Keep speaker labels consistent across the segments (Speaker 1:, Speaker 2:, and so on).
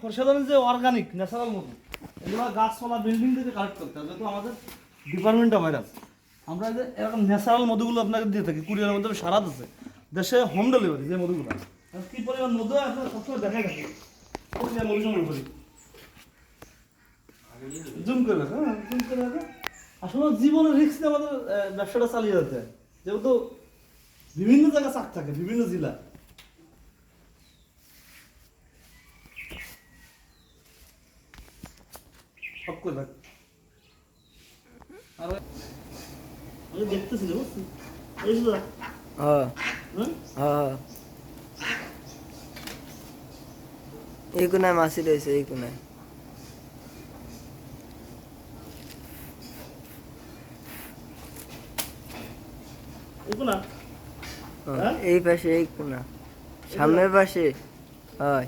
Speaker 1: খরসাদানের যে organic natural মধু, এগুলো গাছপালা বিল্ডিং থেকে কালেক্ট করতে হবে যেহেতু আমাদের ডিপার্টমেন্ট অফ ভাইরাস আমরা যে এরকম ন্যাচারাল মধুগুলো আপনাকে দিয়ে থাকি, কুরিয়ারের মাধ্যমে সারা দেশে দেশে হোম ডেলিভারি যে মধুগুলো। কি পরিমাণ মধু আপনার সবসময় দেখাই থাকে ওই মধু সংগ্রহ করি জুম করে হ্যাঁ জুম করে আসলে জীবনের নিয়ে আমাদের ব্যবসাটা চালিয়ে যেতে যেহেতু বিভিন্ন জায়গায় চাক থাকে, বিভিন্ন জেলা সব করে রাখ আর আমি দেখতেছিলাম বুঝছি এই
Speaker 2: হ্যাঁ।
Speaker 1: হ্যাঁ।
Speaker 2: এই কোনায় মাছি রয়েছে এই কোনায়।
Speaker 1: না
Speaker 2: হ্যাঁ,
Speaker 1: হ্যাঁ?
Speaker 2: এই পাশে এই কোনা। সামনের পাশে। হয়।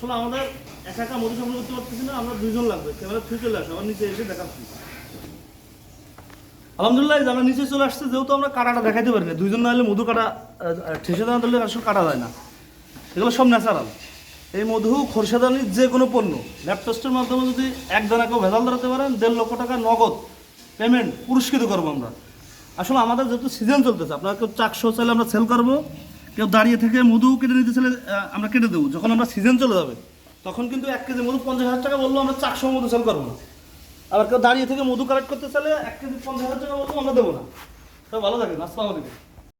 Speaker 1: আসলে আমাদের একা একা মধু সংগ্রহ করতে পারতেছি না, আমরা দুইজন লাগবে। ক্যামেরা থ্রি চলে আসে, আমার নিচে এসে দেখাচ্ছি। আলহামদুলিল্লাহ আমরা নিচে চলে আসছে, যেহেতু আমরা কাটাটা দেখাইতে পারি না, দুইজন না হলে মধু কাটা ঠেসে দেওয়া দিলে আসলে কাটা যায় না। এগুলো সব ন্যাচারাল এই মধু খরসাদানির যে কোনো পণ্য ল্যাব মাধ্যমে যদি এক দানা কেউ ভেজাল ধরাতে পারেন, দেড় লক্ষ টাকা নগদ পেমেন্ট পুরস্কৃত করব আমরা। আসলে আমাদের যেহেতু সিজন চলতেছে, আপনার কেউ চারশো চাইলে আমরা সেল করব। কেউ দাঁড়িয়ে থেকে মধু কেটে নিতে চাইলে আমরা কেটে দেবো। যখন আমরা সিজন চলে যাবে, তখন কিন্তু এক কেজি মধু পঞ্চাশ হাজার টাকা বলল, আমরা চারশো মধু সেল করব না। আবার কেউ দাঁড়িয়ে থেকে মধু কালেক্ট করতে চাইলে এক কেজি পঞ্চাশ হাজার টাকা বলল, আমরা দেবো না। তো ভালো থাকেন আসসালামু আলাইকুম